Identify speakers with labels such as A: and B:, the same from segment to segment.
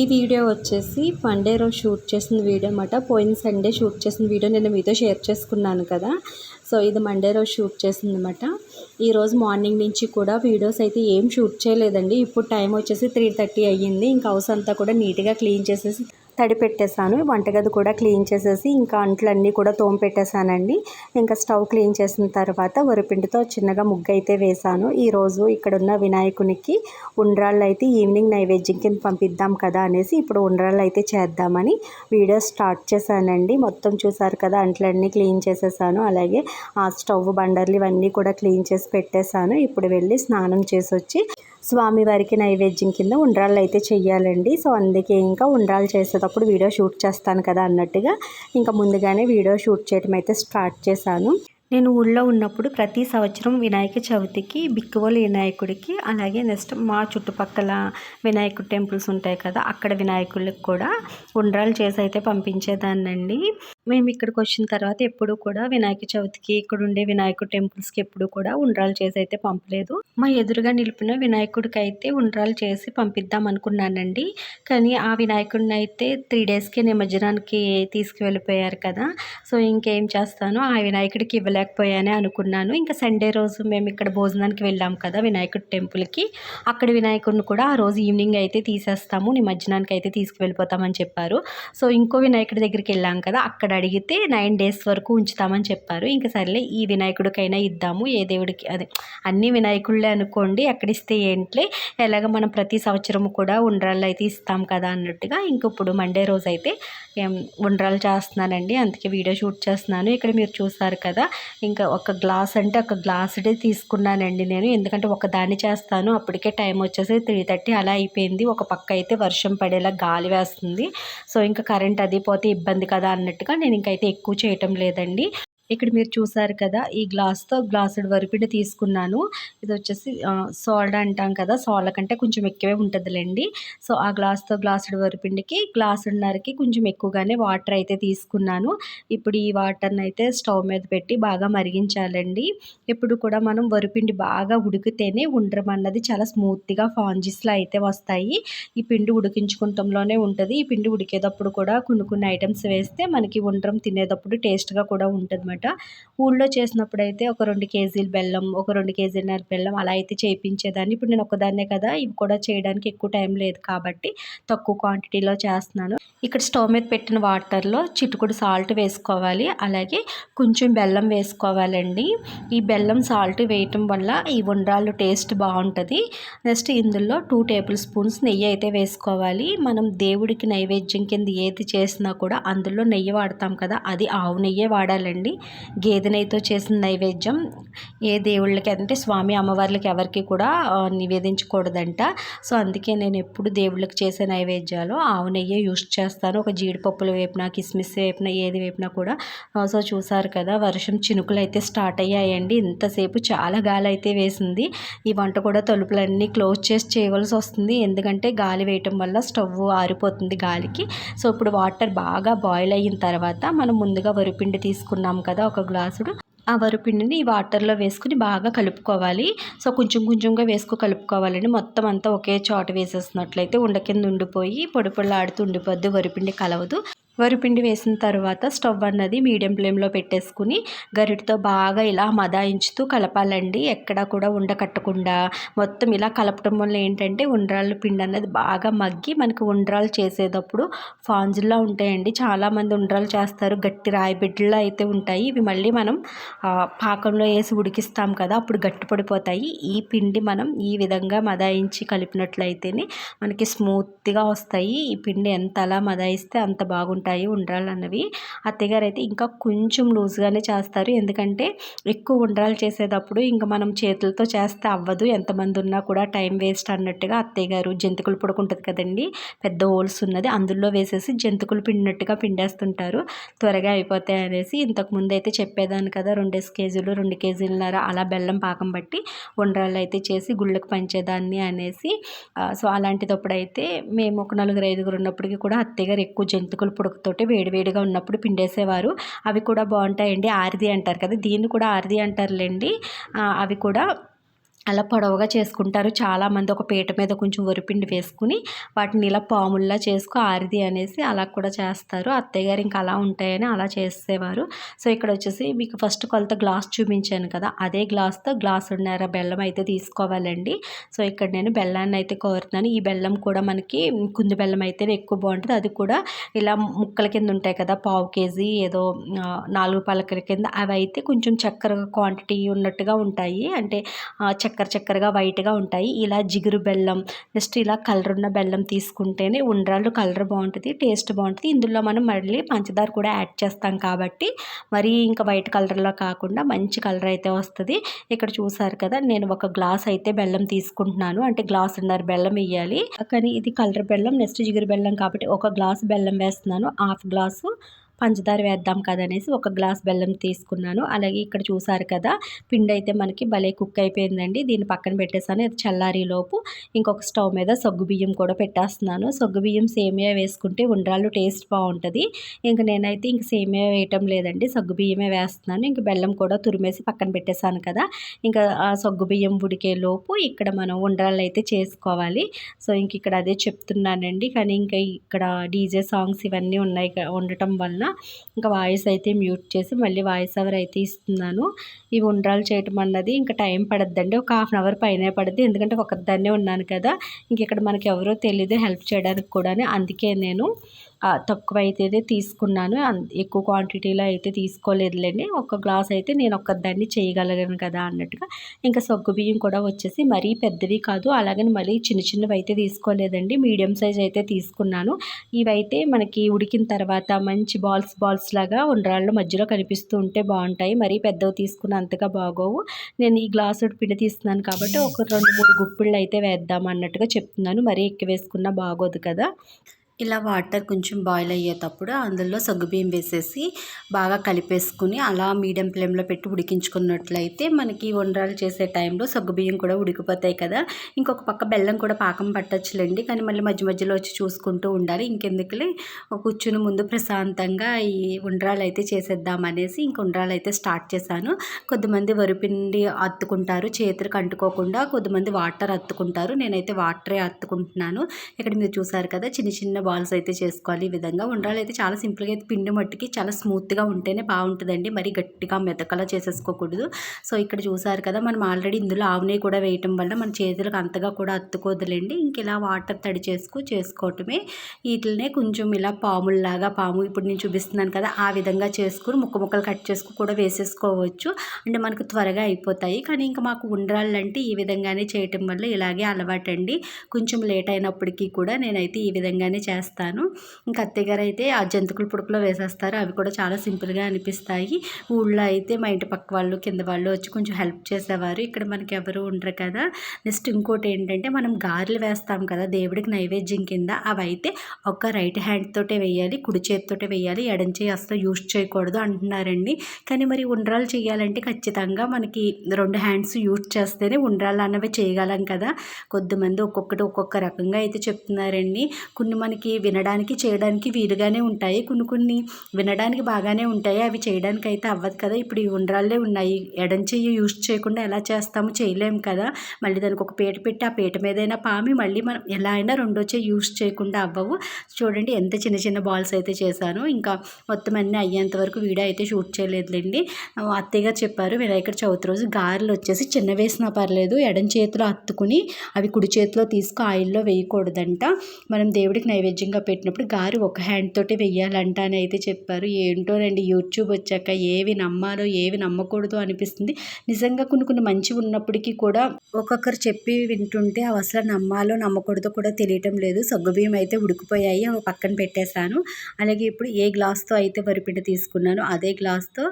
A: ఈ వీడియో వచ్చేసి మండే రోజు షూట్ చేసిన వీడియో అన్నమాట. పోయిన సండే షూట్ చేసిన వీడియో నేను మీతో షేర్ చేసుకున్నాను కదా. సో ఇది మండే రోజు షూట్ చేసింది అనమాట ఈరోజు మార్నింగ్ నుంచి కూడా వీడియోస్ అయితే ఏం షూట్ చేయలేదండి. ఇప్పుడు టైం వచ్చేసి త్రీ థర్టీ అయ్యింది. ఇంకా హౌస్ అంతా కూడా నీట్గా క్లీన్ చేసేసి తడి పెట్టేశాను. వంటగది కూడా క్లీన్ చేసేసి ఇంకా అంట్లన్నీ కూడా తోమ పెట్టేశానండి. ఇంకా స్టవ్ క్లీన్ చేసిన తర్వాత వరిపిండితో చిన్నగా ముగ్గు అయితే వేశాను. ఈరోజు ఇక్కడ ఉన్న వినాయకునికి ఉండ్రాళ్ళు అయితే ఈవినింగ్ నైవేద్యం కింద పంపిద్దాం కదా అనేసి ఇప్పుడు ఉండ్రాళ్ళు అయితే చేద్దామని వీడియో స్టార్ట్ చేశానండి. మొత్తం చూసారు కదా అంట్లన్నీ క్లీన్ చేసేసాను. అలాగే ఆ స్టవ్ బండర్లు ఇవన్నీ కూడా క్లీన్ చేసి పెట్టేశాను. ఇప్పుడు వెళ్ళి స్నానం చేసి వచ్చి స్వామివారికి నైవేద్యం కింద ఉండ్రాళ్ళు అయితే చెయ్యాలండి. సో అందుకే ఇంకా ఉండ్రాళ్ళు చేసేటప్పుడు వీడియో షూట్ చేస్తాను కదా అన్నట్టుగా ఇంకా ముందుగానే వీడియో షూట్ చేయడం అయితే స్టార్ట్ చేశాను. నేను ఊళ్ళో ఉన్నప్పుడు ప్రతి సంవత్సరం వినాయక చవితికి బిక్కువోలు వినాయకుడికి అలాగే నెక్స్ట్ మా చుట్టుపక్కల వినాయకుడు టెంపుల్స్ ఉంటాయి కదా అక్కడ వినాయకుడికి కూడా ఉండ్రాలు చేసి అయితే పంపించేదాన్నండి. మేము ఇక్కడికి వచ్చిన తర్వాత ఎప్పుడు కూడా వినాయక చవితికి ఇక్కడ ఉండే వినాయకుడు టెంపుల్స్కి ఎప్పుడు కూడా ఉండ్రాలు చేసి అయితే పంపలేదు. మా ఎదురుగా నిలిపిన వినాయకుడికి అయితే ఉండ్రాలు చేసి పంపిద్దాం అనుకున్నానండి. కానీ ఆ వినాయకుడిని అయితే త్రీ డేస్కి నిమజ్జనానికి తీసుకువెళ్ళిపోయారు కదా. సో ఇంకేం చేస్తాను? ఆ వినాయకుడికి ఇవ్వలేకపోయానే అనుకున్నాను. ఇంకా సండే రోజు మేము ఇక్కడ భోజనానికి వెళ్ళాం కదా వినాయకుడి టెంపుల్కి. అక్కడ వినాయకుడిని కూడా ఆ రోజు ఈవినింగ్ అయితే తీసేస్తాము. నిమజ్జనానికి అయితే తీసుకువెళ్ళిపోతామని చెప్పారు. సో ఇంకో వినాయకుడి దగ్గరికి వెళ్ళాం కదా అక్కడ అడిగితే నైన్ డేస్ వరకు ఉంచుతామని చెప్పారు. ఇంకా సరేలే ఈ వినాయకుడికైనా ఇద్దాము ఏ దేవుడికి అదే అన్ని వినాయకుళ్ళే అనుకోండి ఎక్కడిస్తే ఏంట్లే ఎలాగ మనం ప్రతి సంవత్సరం కూడా ఉండ్రాళ్ళు అయితే ఇస్తాం కదా అన్నట్టుగా ఇంక ఇప్పుడు మండే రోజు అయితే ఉండ్రాలు చేస్తున్నానండి. అందుకే వీడియో షూట్ చేస్తున్నాను. ఇక్కడ మీరు చూసారు కదా ఇంకా ఒక గ్లాస్ అంటే ఒక గ్లాసుడే తీసుకున్నానండి నేను. ఎందుకంటే ఒక దాన్ని చేస్తాను అప్పటికే టైం వచ్చేసి త్రీ థర్టీ అలా అయిపోయింది. ఒక పక్క అయితే వర్షం పడేలా గాలి వేస్తుంది. సో ఇంకా కరెంట్ అది పోతే ఇబ్బంది కదా అన్నట్టుగా నేను ఇంకైతే ఎక్కువ చేయటం లేదండి. ఇక్కడ మీరు చూసారు కదా ఈ గ్లాస్తో గ్లాసుడు వరిపిండి తీసుకున్నాను. ఇది వచ్చేసి సోల్డ్ అంటాం కదా సోళ్ళ కంటే కొంచెం ఎక్కువే ఉంటుందిలేండి. సో ఆ గ్లాస్తో గ్లాసుడు వరిపిండికి గ్లాసున్నరకి కొంచెం ఎక్కువగానే వాటర్ అయితే తీసుకున్నాను. ఇప్పుడు ఈ వాటర్ని అయితే స్టవ్ మీద పెట్టి బాగా మరిగించాలండి. ఇప్పుడు కూడా మనం వరిపిండి బాగా ఉడికితేనే ఉండరం అన్నది చాలా స్మూత్గా ఫాంజిస్లో అయితే వస్తాయి. ఈ పిండి ఉడికించుకుంటంలోనే ఉంటుంది. ఈ పిండి ఉడికేటప్పుడు కూడా కొన్ని కొన్ని ఐటమ్స్ వేస్తే మనకి ఉండరం తినేటప్పుడు టేస్ట్గా కూడా ఉంటుంది అనమాట. ఊళ్ళో చేసినప్పుడు అయితే ఒక రెండు కేజీలు బెల్లం ఒక రెండు కేజీలన్నర బెల్లం అలా అయితే చేయించేదాన్ని ఇప్పుడు నేను ఒకదాన్నే కదా ఇవి కూడా చేయడానికి ఎక్కువ టైం లేదు కాబట్టి తక్కువ క్వాంటిటీలో చేస్తున్నాను. ఇక్కడ స్టవ్ మీద పెట్టిన వాటర్లో చిటుకుడు సాల్ట్ వేసుకోవాలి. అలాగే కొంచెం బెల్లం వేసుకోవాలండి. ఈ బెల్లం సాల్ట్ వేయటం వల్ల ఈ ఉండ్రాళ్ళు టేస్ట్ బాగుంటుంది. నెక్స్ట్ ఇందులో టూ టేబుల్ స్పూన్స్ నెయ్యి అయితే వేసుకోవాలి. మనం దేవుడికి నైవేద్యం కింద ఏది చేసినా కూడా అందులో నెయ్యి వాడతాం కదా అది ఆవు నెయ్యే వాడాలండి. గేదె నెయ్యితో చేసిన నైవేద్యం ఏ దేవుళ్ళకి అంటే స్వామి అమ్మవార్లకి ఎవరికి కూడా నివేదించకూడదంట. సో అందుకే నేను ఎప్పుడు దేవుళ్ళకి చేసే నైవేద్యాలు ఆవు నెయ్యే యూస్ చేస్తాను. ఒక జీడిపప్పులు వేపినా కిస్మిస్ వేపినా ఏది వేపినా కూడా సో చూసారు కదా వర్షం చినుకులు అయితే స్టార్ట్ అయ్యాయండి. ఇంతసేపు చాలా గాలి అయితే వేసింది. ఈ వంట కూడా తలుపులన్నీ క్లోజ్ చేసి చేయవలసి వస్తుంది. ఎందుకంటే గాలి వేయటం వల్ల స్టవ్ ఆరిపోతుంది గాలికి. సో ఇప్పుడు వాటర్ బాగా బాయిల్ అయిన తర్వాత మనం ముందుగా వరిపిండి తీసుకున్నాం కదా ఒక గ్లాసుడు. ఆ వరిపిండిని ఈ వాటర్లో వేసుకుని బాగా కలుపుకోవాలి. సో కొంచెం కొంచెంగా వేసుకు కలుపుకోవాలండి. మొత్తం అంతా ఒకే చోట వేసేసినట్లయితే ఉండ కింద ఉండిపోయి పొడి పొడిలాడుతూ ఉండిపోద్ది. వరిపిండి కలవదు. వరిపిండి వేసిన తర్వాత స్టవ్ అన్నది మీడియం ఫ్లేమ్లో పెట్టేసుకుని గరిటతో బాగా ఇలా మదాయించుతూ కలపాలండి. ఎక్కడా కూడా ఉండకట్టకుండా. మొత్తం ఇలా కలపటం వల్ల ఏంటంటే ఉండ్రాళ్ళ పిండి అన్నది బాగా మగ్గి మనకి ఉండ్రాలు చేసేటప్పుడు ఫాంజుల్లా ఉంటాయండి. చాలామంది ఉండ్రాలు చేస్తారు. గట్టి రాయి బిడ్డలు అయితే ఉంటాయి. ఇవి మళ్ళీ మనం పాకంలో వేసి ఉడికిస్తాం కదా అప్పుడు గట్టి పడిపోతాయి. ఈ పిండి మనం ఈ విధంగా మదాయించి కలిపినట్లయితేనే మనకి స్మూత్గా వస్తాయి. ఈ పిండి ఎంత అలా మదాయిస్తే అంత బాగుంటుంది. ఉంటాయి ఉండ్రాళ్ళు అన్నవి. అత్తయ్యగారు అయితే ఇంకా కొంచెం లూజ్గానే చేస్తారు. ఎందుకంటే ఎక్కువ ఉండ్రాలు చేసేటప్పుడు ఇంకా మనం చేతులతో చేస్తే అవ్వదు. ఎంతమంది ఉన్నా కూడా టైం వేస్ట్ అన్నట్టుగా అత్తయ్య గారు జంతికలు పుడుకుంటుంది కదండి. పెద్ద హోల్స్ ఉన్నది. అందులో వేసేసి జంతికలు పిండినట్టుగా పిండేస్తుంటారు. త్వరగా అయిపోతాయి అనేసి ఇంతకు ముందు అయితే చెప్పేదాన్ని కదా. రెండేసి కేజీలు రెండు కేజీలన్నర అలా బెల్లం పాకం బట్టి ఉండ్రాళ్ళు అయితే చేసి గుళ్ళకు పంచేదాన్ని అనేసి సో అలాంటిదప్పుడు అయితే మేము ఒక నలుగురు ఐదుగురు ఉన్నప్పటికీ కూడా అత్తయ్య గారు ఎక్కువ జంతికలు తోటి వేడివేడిగా ఉన్నప్పుడు పిండేసేవారు. అవి కూడా బాగుంటాయండి. ఆరిది అంటారు కదా దీన్ని కూడా ఆరిది అంటారులేండి. అవి కూడా అలా పొడవుగా చేసుకుంటారు. చాలామంది ఒక పీట మీద కొంచెం వరిపిండి వేసుకుని వాటిని ఇలా పాముల్లా చేసుకో ఆరిది అనేసి అలా కూడా చేస్తారు. అత్తయ్య గారు ఇంకా అలా ఉంటాయని అలా చేసేవారు. సో ఇక్కడ వచ్చేసి మీకు ఫస్ట్ కొలత గ్లాస్ చూపించాను కదా. అదే గ్లాస్తో గ్లాస్ ఉన్నారా బెల్లం అయితే తీసుకోవాలండి. సో ఇక్కడ నేను బెల్లాన్ని అయితే కోరుతున్నాను. ఈ బెల్లం కూడా మనకి కుంది బెల్లం అయితేనే ఎక్కువ బాగుంటుంది. అది కూడా ఇలా ముక్కల కింద ఉంటాయి కదా పావు కేజీ ఏదో నాలుగు పలకల కింద. అవి అయితే కొంచెం చక్కెర క్వాంటిటీ ఉన్నట్టుగా ఉంటాయి. అంటే చక్కెర చక్కెర చక్కెరగా వైట్గా ఉంటాయి. ఇలా జిగురు బెల్లం నెక్స్ట్ ఇలా కలర్ ఉన్న బెల్లం తీసుకుంటేనే ఉండ్రాళ్ళు కలర్ బాగుంటుంది టేస్ట్ బాగుంటుంది. ఇందులో మనం మళ్ళీ పంచదార కూడా యాడ్ చేస్తాం కాబట్టి మరీ ఇంకా వైట్ కలర్లో కాకుండా మంచి కలర్ అయితే వస్తుంది. ఇక్కడ చూసారు కదా నేను ఒక గ్లాస్ అయితే బెల్లం తీసుకుంటున్నాను. అంటే గ్లాస్ ఉన్నారు బెల్లం వేయాలి కానీ ఇది కలర్ బెల్లం నెక్స్ట్ జిగురు బెల్లం కాబట్టి ఒక గ్లాస్ బెల్లం వేస్తున్నాను. హాఫ్ గ్లాసు పంచదార వేద్దాం కదా అనేసి ఒక గ్లాస్ బెల్లం తీసుకున్నాను. అలాగే ఇక్కడ చూసారు కదా పిండి అయితే మనకి భలే కుక్ అయిపోయిందండి. దీన్ని పక్కన పెట్టేసాను ఇది చల్లారిలోపు ఇంకొక స్టవ్ మీద సగ్గు బియ్యం కూడా పెట్టేస్తున్నాను. సగ్గు బియ్యం సేమియా వేసుకుంటే ఉండ్రాళ్ళు టేస్ట్ బాగుంటుంది. ఇంక నేనైతే ఇంక సేమియా వేయటం లేదండి. సగ్గు బియ్యమే వేస్తున్నాను. ఇంక బెల్లం కూడా తురిమేసి పక్కన పెట్టేశాను కదా. ఇంకా ఆ సగ్గు బియ్యం ఉడికే లోపు ఇక్కడ మనం ఉండ్రాళ్ళు అయితే చేసుకోవాలి. సో ఇంక ఇక్కడ అదే చెప్తున్నానండి. కానీ ఇంకా ఇక్కడ డీజే సాంగ్స్ ఇవన్నీ ఉన్నాయి ఉండటం వలన ఇంకా వాయిస్ అయితే మ్యూట్ చేసి మళ్ళీ వాయిస్ ఓవర్ అయితే ఇస్తున్నాను. ఇవి ఉండ్రాలు చేయటం అన్నది ఇంకా టైం పడద్దండి. ఒక హాఫ్ అన్ అవర్ పైన పడుద్ది. ఎందుకంటే ఒకదాన్నే ఉన్నాను కదా. ఇంక ఇక్కడ మనకి ఎవరో తెలియదు హెల్ప్ చేయడానికి కూడా అందుకే నేను తక్కువ అయితే తీసుకున్నాను. ఎక్కువ క్వాంటిటీలో అయితే తీసుకోలేదులేండి. ఒక గ్లాస్ అయితే నేను ఒక్కదాన్ని చేయగలిగాను కదా అన్నట్టుగా. ఇంకా సగ్గు బియ్యం కూడా వచ్చేసి మరీ పెద్దవి కాదు అలాగని మరీ చిన్న చిన్నవి అయితే తీసుకోలేదండి. మీడియం సైజ్ అయితే తీసుకున్నాను. ఇవైతే మనకి ఉడికిన తర్వాత మంచి బాల్స్ బాల్స్ లాగా ఉండరాళ్ళు మధ్యలో కనిపిస్తూ ఉంటే బాగుంటాయి. మరీ పెద్దవి తీసుకున్న అంతగా బాగోవు. నేను ఈ గ్లాస్ పిండి తీస్తున్నాను కాబట్టి ఒక రెండు మూడు గుప్పిళ్ళు అయితే వేద్దాం అన్నట్టుగా చెప్తున్నాను. మరీ ఎక్కువ వేసుకున్నా బాగోదు కదా. ఇలా వాటర్ కొంచెం బాయిల్ అయ్యేటప్పుడు అందులో సగ్గుబియ్యం వేసేసి బాగా కలిపేసుకుని అలా మీడియం ఫ్లేమ్లో పెట్టి ఉడికించుకున్నట్లయితే మనకి వండరాలు చేసే టైంలో సగ్గుబియ్యం కూడా ఉడికిపోతాయి కదా. ఇంకొక పక్క బెల్లం కూడా పాకం పట్టచ్చులేండి. కానీ మళ్ళీ మధ్య మధ్యలో వచ్చి చూసుకుంటూ ఉండాలి. ఇంకెందుకులే? కూర్చుని ముందు ప్రశాంతంగా ఈ ఉండ్రాలు అయితే చేసేద్దాం అనేసి ఇంక ఉండ్రాలు అయితే స్టార్ట్ చేశాను. కొద్దిమంది వరిపిండి అత్తుకుంటారు చేతులకు అంటుకోకుండా కొద్దిమంది వాటర్ అత్తుకుంటారు. నేనైతే వాటరే అత్తుకుంటున్నాను. ఇక్కడ మీరు చూసారు కదా చిన్న చిన్న బాల్స్ అయితే చేసుకోవాలి ఈ విధంగా. ఉండాలి అయితే చాలా సింపుల్గా అయితే పిండి మట్టికి చాలా స్మూత్గా ఉంటేనే బాగుంటుందండి మరి గట్టిగా మెతకలా చేసేసుకోకూడదు. సో ఇక్కడ చూసారు కదా మనం ఆల్రెడీ ఇందులో ఆవు నెయ్యి కూడా వేయటం వల్ల మన చేతులకు అంతగా కూడా అత్తుకోదులేండి ఇంక ఇలా వాటర్ తడి చేసుకు చేసుకోవటమే. వీటినే కొంచెం ఇలా పాముల్లాగా పాము ఇప్పుడు నేను చూపిస్తున్నాను కదా ఆ విధంగా చేసుకుని ముక్క ముక్కలు కట్ చేసుకు కూడా వేసేసుకోవచ్చు. అంటే మనకు త్వరగా అయిపోతాయి. కానీ ఇంకా మాకు ఉండాలంటే అంటే ఈ విధంగానే చేయటం వల్ల ఇలాగే అలవాటండి. కొంచెం లేట్ అయినప్పటికీ కూడా నేనైతే ఈ విధంగానే చేస్తాను. ఇంకా అత్తయ్యగారు అయితే ఆ జంతికల పుడుకులో వేసేస్తారు. అవి కూడా చాలా సింపుల్గా అనిపిస్తాయి. ఊళ్ళో అయితే మా ఇంటి పక్క వాళ్ళు కింద వాళ్ళు వచ్చి కొంచెం హెల్ప్ చేసేవారు. ఇక్కడ మనకి ఎవరు ఉండరు కదా. నెక్స్ట్ ఇంకోటి ఏంటంటే మనం గారెలు వేస్తాం కదా దేవుడికి నైవేద్యం కింద. అవి అయితే ఒక రైట్ హ్యాండ్ తోటే వేయాలి కుడి చేతితోటే వేయాలి. ఎడం చేయి అసలు యూజ్ చేయకూడదు అంటున్నారండి. కానీ మరి ఉండ్రాలు చేయాలంటే ఖచ్చితంగా మనకి రెండు హ్యాండ్స్ యూజ్ చేస్తేనే ఉండ్రాలు అన్నవి చేయగలం కదా. కొద్దిమంది ఒక్కొక్కటి ఒక్కొక్క రకంగా అయితే చెప్తున్నారండి. కొన్ని మనకి వినడానికి చేయడానికి వీలుగానే ఉంటాయి. కొన్ని కొన్ని వినడానికి బాగానే ఉంటాయి. అవి చేయడానికి అయితే అవ్వదు కదా. ఇప్పుడు ఈ ఉండ్రాళ్ళే ఉన్నాయి. ఎడం చెయ్యి యూజ్ చేయకుండా ఎలా చేస్తాము చేయలేము కదా. మళ్ళీ దానికి ఒక పీట పెట్టి ఆ పీట మీదైనా పామి మళ్ళీ మనం ఎలా అయినా రెండో చెయ్యి యూజ్ చేయకుండా అవ్వవు. చూడండి ఎంత చిన్న చిన్న బాల్స్ అయితే చేశాను. ఇంకా మొత్తం అన్నీ అయ్యేంత వరకు వీడియో అయితే షూట్ చేయలేదులేండి. అత్తయ్య గారు చెప్పారు వినాయకుడు చవితి రోజు గారెలు వచ్చేసి చిన్న వేసినా పర్లేదు. ఎడం చేతిలో అత్తుకుని అవి కుడి చేతిలో తీసుకు ఆయిల్లో వేయకూడదంట. మనం దేవుడికి నైవేద్యం నైవేద్యంగా పెట్టినప్పుడు గారు ఒక హ్యాండ్ తోటి వెయ్యాలంట అని అయితే చెప్పారు. ఏంటోనండి యూట్యూబ్ వచ్చాక ఏవి నమ్మాలో ఏవి నమ్మకూడదు అనిపిస్తుంది. నిజంగా కొన్ని కొన్ని మంచి ఉన్నప్పటికీ కూడా ఒక్కొక్కరు చెప్పి వింటుంటే అవి అసలు నమ్మాలో నమ్మకూడదో కూడా తెలియటం లేదు. సగ్గుబియ్యం అయితే ఉడికిపోయాయి అవి పక్కన పెట్టేశాను. అలాగే ఇప్పుడు ఏ గ్లాస్తో అయితే వరిపిండి తీసుకున్నానో అదే గ్లాస్తో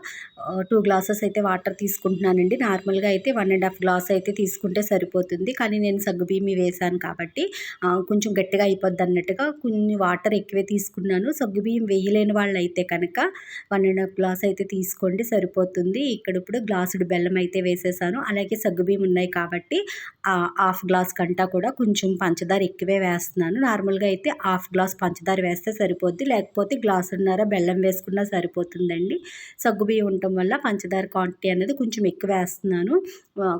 A: టూ గ్లాసెస్ అయితే వాటర్ తీసుకుంటున్నానండి. నార్మల్గా అయితే వన్ అండ్ హాఫ్ గ్లాస్ అయితే తీసుకుంటే సరిపోతుంది. కానీ నేను సగ్గుబియ్యం వేసాను కాబట్టి కొంచెం గట్టిగా అయిపోద్ది అన్నట్టుగా కొన్ని వాటర్ ఎక్కువే తీసుకున్నాను. సగ్గుబియ్యం వేయలేని వాళ్ళు అయితే కనుక వన్ అండ్ హాఫ్ గ్లాస్ అయితే తీసుకోండి సరిపోతుంది. ఇక్కడ ఇప్పుడు గ్లాసుడు బెల్లం అయితే వేసేసాను. అలాగే సగ్గుబియ్యం ఉన్నాయి కాబట్టి హాఫ్ గ్లాస్ కంటా కూడా కొంచెం పంచదార ఎక్కువే వేస్తున్నాను. నార్మల్గా అయితే హాఫ్ గ్లాస్ పంచదార వేస్తే సరిపోద్ది. లేకపోతే గ్లాసున్నర బెల్లం వేసుకున్నా సరిపోతుందండి. సగ్గుబియ్యం ఉండటం వల్ల పంచదార క్వాంటిటీ అనేది కొంచెం ఎక్కువ వేస్తున్నాను.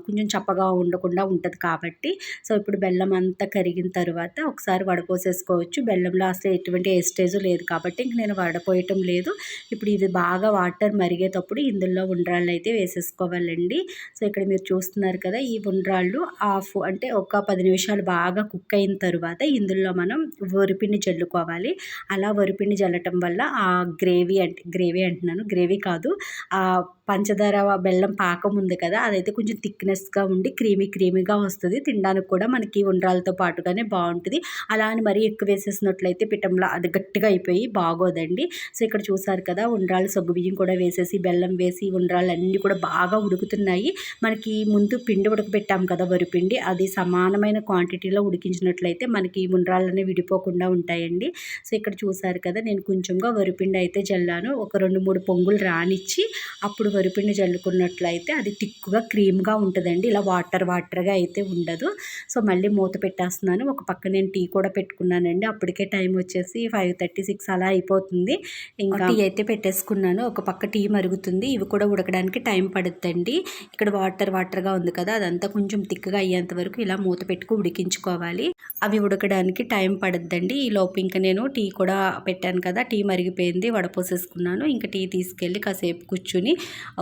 A: కొంచెం చప్పగా ఉండకుండా ఉంటుంది కాబట్టి. సో ఇప్పుడు బెల్లం అంతా కరిగిన తర్వాత ఒకసారి వడపోసేసుకోవచ్చు. బెల్లంలో అసలు ఎటువంటి వేస్టేజ్ లేదు కాబట్టి ఇంక నేను వడపోయటం లేదు. ఇప్పుడు ఇది బాగా వాటర్ మరిగేటప్పుడు ఇందులో ఉండ్రాళ్ళు అయితే వేసేసుకోవాలండి. సో ఇక్కడ మీరు చూస్తున్నారు కదా ఈ ఉండ్రాళ్ళు హాఫ్ అంటే ఒక పది నిమిషాలు బాగా కుక్ అయిన తర్వాత ఇందులో మనం వరిపిండి జల్లుకోవాలి అలా వరిపిండి జల్లటం వల్ల ఆ గ్రేవీ అంటే గ్రేవీ అంటున్నాను గ్రేవీ కాదు ఆ పంచదార బెల్లం పాకం ఉంది కదా అదైతే కొంచెం థిక్నెస్గా ఉండి క్రీమీ క్రీమీగా వస్తుంది. తినడానికి కూడా మనకి ఉండ్రాలతో పాటుగానే బాగుంటుంది. అలా అని మరీ ఎక్కువ వేసేసినట్లయితే పిఠంలో అది గట్టిగా అయిపోయి బాగోదండి. సో ఇక్కడ చూసారు కదా ఉండ్రాలు సగ్గుబియ్యం కూడా వేసేసి బెల్లం వేసి ఉండ్రాలు అన్నీ కూడా బాగా ఉడుకుతున్నాయి. మనకి ముందు పిండి ఉడకబెట్టాం కదా వరిపిండి అది సమానమైన క్వాంటిటీలో ఉడికించినట్లయితే మనకి ఉండ్రాలన్నీ విడిపోకుండా ఉంటాయండి. సో ఇక్కడ చూసారు కదా నేను కొంచెంగా వరిపిండి అయితే జల్లాను. ఒక రెండు మూడు పొంగులు రానిచ్చి అప్పుడు వరిపిండి చల్లుకున్నట్లయితే అది తిక్కుగా క్రీమ్గా ఉంటుందండి. ఇలా వాటర్ వాటర్గా అయితే ఉండదు. సో మళ్ళీ మూత పెట్టేస్తున్నాను. ఒక పక్క నేను టీ కూడా పెట్టుకున్నానండి. అప్పటికే టైం వచ్చేసి ఫైవ్ థర్టీ సిక్స్ అలా అయిపోతుంది. ఇంకా టీ అయితే పెట్టేసుకున్నాను. ఒక పక్క టీ మరుగుతుంది. ఇవి కూడా ఉడకడానికి టైం పడుతుందండి ఇక్కడ వాటర్ వాటర్గా ఉంది కదా అదంతా కొంచెం తిక్కుగా అయ్యేంత వరకు ఇలా మూత పెట్టుకు ఉడికించుకోవాలి. అవి ఉడకడానికి టైం పడుద్దండి. ఈ లోపు ఇంకా నేను టీ కూడా పెట్టాను కదా టీ మరిగిపోయింది. వడపోసేసుకున్నాను. ఇంకా టీ తీసుకెళ్ళి కాసేపు కూర్చుని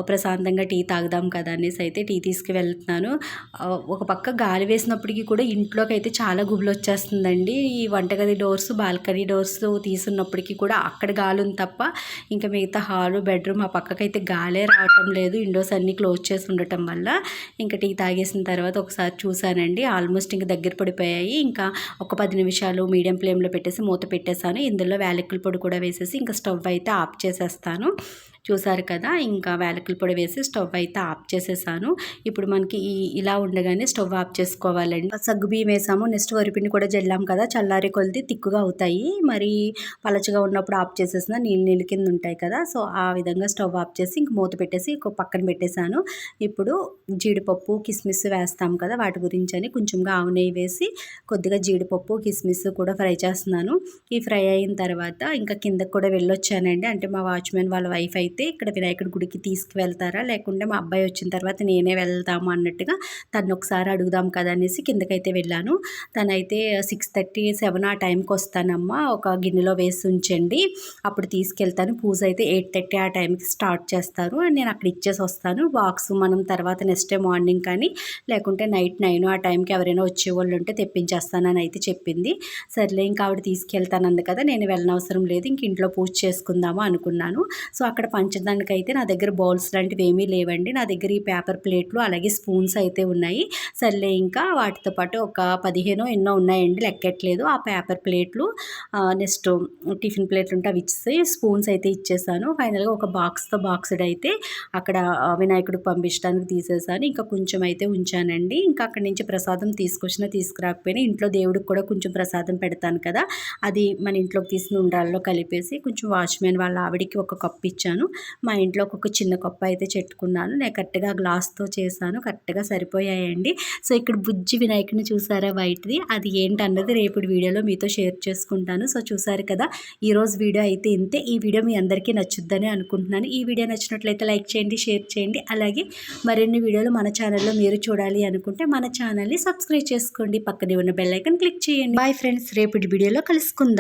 A: ప్రశాంతంగా టీ తాగుదాం కదా అనేసి అయితే టీ తీసుకు వెళ్తున్నాను ఒక పక్క గాలి వేసినప్పటికీ కూడా ఇంట్లోకి అయితే చాలా గుబులు వచ్చేస్తుందండి ఈ వంటగది డోర్స్ బాల్కనీ డోర్స్ తీసున్నప్పటికీ కూడా అక్కడ గాలి ఉంది తప్ప ఇంకా మిగతా హాలు బెడ్రూమ్ ఆ పక్కకైతే గాలే రావటం లేదు. విండోస్ అన్నీ క్లోజ్ చేసి ఉండటం వల్ల ఇంకా టీ తాగేసిన తర్వాత ఒకసారి చూశానండి. ఆల్మోస్ట్ ఇంకా దగ్గర పడిపోయాయి. ఇంకా ఒక పది నిమిషాలు మీడియం ఫ్లేమ్లో పెట్టేసి మూత పెట్టేశాను. ఇందులో వేలకుల పొడి కూడా వేసేసి ఇంకా స్టవ్ అయితే ఆఫ్ చేసేస్తాను. చూసారు కదా ఇంకా వేలకల పొడి వేసి స్టవ్ అయితే ఆఫ్ చేసేసాను. ఇప్పుడు మనకి ఈ ఇలా ఉండగానే స్టవ్ ఆఫ్ చేసుకోవాలండి. సగ్గు బియ్యం వేసాము నెక్స్ట్ వరిపిండి కూడా జల్లాం కదా చల్లారి కొలిది తిక్కుగా అవుతాయి. మరి పలచగా ఉన్నప్పుడు ఆఫ్ చేసేసిన నీళ్ళు నీళ్ళు కింద ఉంటాయి కదా సో ఆ విధంగా స్టవ్ ఆఫ్ చేసి ఇంక మూత పెట్టేసి ఇంకో పక్కన పెట్టేశాను ఇప్పుడు జీడిపప్పు కిస్మిస్ వేస్తాం కదా వాటి గురించి అని కొంచెంగా ఆవు నెయ్యి వేసి కొద్దిగా జీడిపప్పు కిస్మిస్ కూడా ఫ్రై చేస్తున్నాను. ఈ ఫ్రై అయిన తర్వాత ఇంకా కిందకు కూడా వెళ్ళొచ్చానండి. అంటే మా వాచ్మెన్ వాళ్ళ వైఫ్ అయితే ఇక్కడ వినాయకుడి గుడికి తీసుకువెళ్తారా? లేకుంటే మా అబ్బాయి వచ్చిన తర్వాత నేనే వెళ్తాము అన్నట్టుగా తను ఒకసారి అడుగుదాం కదా అనేసి కిందకైతే వెళ్ళాను. తనైతే సిక్స్ థర్టీ సెవెన్ ఆ టైంకి వస్తానమ్మా ఒక గిన్నెలో వేసి ఉంచండి. అప్పుడు తీసుకెళ్తాను. పూజ అయితే ఎయిట్ థర్టీ ఆ టైంకి స్టార్ట్ చేస్తారు. నేను అక్కడ ఇచ్చేసి వస్తాను. బాక్స్ మనం తర్వాత నెక్స్ట్ డే మార్నింగ్ కానీ లేకుంటే నైట్ నైన్ ఆ టైంకి ఎవరైనా వచ్చేవాళ్ళు ఉంటే తెప్పించేస్తానని అయితే చెప్పింది. సర్లే ఇంకా ఆవిడ తీసుకెళ్తానంది కదా నేను వెళ్ళనవసరం లేదు ఇంక ఇంట్లో పూజ చేసుకుందాము అనుకున్నాను. సో అక్కడ పంచదానికి అయితే నా దగ్గర బౌల్స్ లాంటివి ఏమీ లేవండి. నా దగ్గర ఈ పేపర్ ప్లేట్లు అలాగే స్పూన్స్ అయితే ఉన్నాయి. సర్లే ఇంకా వాటితో పాటు ఒక పదిహేను ఎన్నో ఉన్నాయండి. లెక్కట్లేదు. ఆ పేపర్ ప్లేట్లు నెక్స్ట్ టిఫిన్ ప్లేట్లు ఉంటే అవి ఇచ్చేసి స్పూన్స్ అయితే ఇచ్చేసాను. ఫైనల్గా ఒక బాక్స్తో బాక్స్డ్ అయితే అక్కడ వినాయకుడికి పంపించడానికి తీసేసాను. ఇంకా కొంచెం అయితే ఉంచానండి. ఇంకా అక్కడి నుంచి ప్రసాదం తీసుకొచ్చినా తీసుకురాకపోయినా ఇంట్లో దేవుడికి కూడా కొంచెం ప్రసాదం పెడతాను కదా అది మన ఇంట్లోకి తీసిన ఉండాలలో కలిపేసి కొంచెం వాచ్మెన్ వాళ్ళ ఆవిడికి ఒక కప్పు ఇచ్చాను. మా ఇంట్లో ఒక చిన్న కప్పు అయితే చెట్టుకున్నాను. నేను కరెక్ట్గా గ్లాస్తో చేశాను. కరెక్ట్గా సరిపోయాయండి. సో ఇక్కడ బుజ్జి వినాయకుడిని చూసారా? వైట్ది. అది ఏంటన్నది రేపు వీడియోలో మీతో షేర్ చేసుకుంటాను. సో చూసారు కదా ఈరోజు వీడియో అయితే ఇంతే. ఈ వీడియో మీ అందరికీ నచ్చుద్దని అనుకుంటున్నాను. ఈ వీడియో నచ్చినట్లయితే లైక్ చేయండి షేర్ చేయండి. అలాగే మరిన్ని వీడియోలు మన ఛానల్లో మీరు చూడాలి అనుకుంటే మన ఛానల్ని సబ్స్క్రైబ్ చేసుకోండి. పక్కనే ఉన్న బెల్ ఐకాన్ క్లిక్ చేయండి. బాయ్ ఫ్రెండ్స్ రేపటి వీడియోలో కలుసుకుందాం.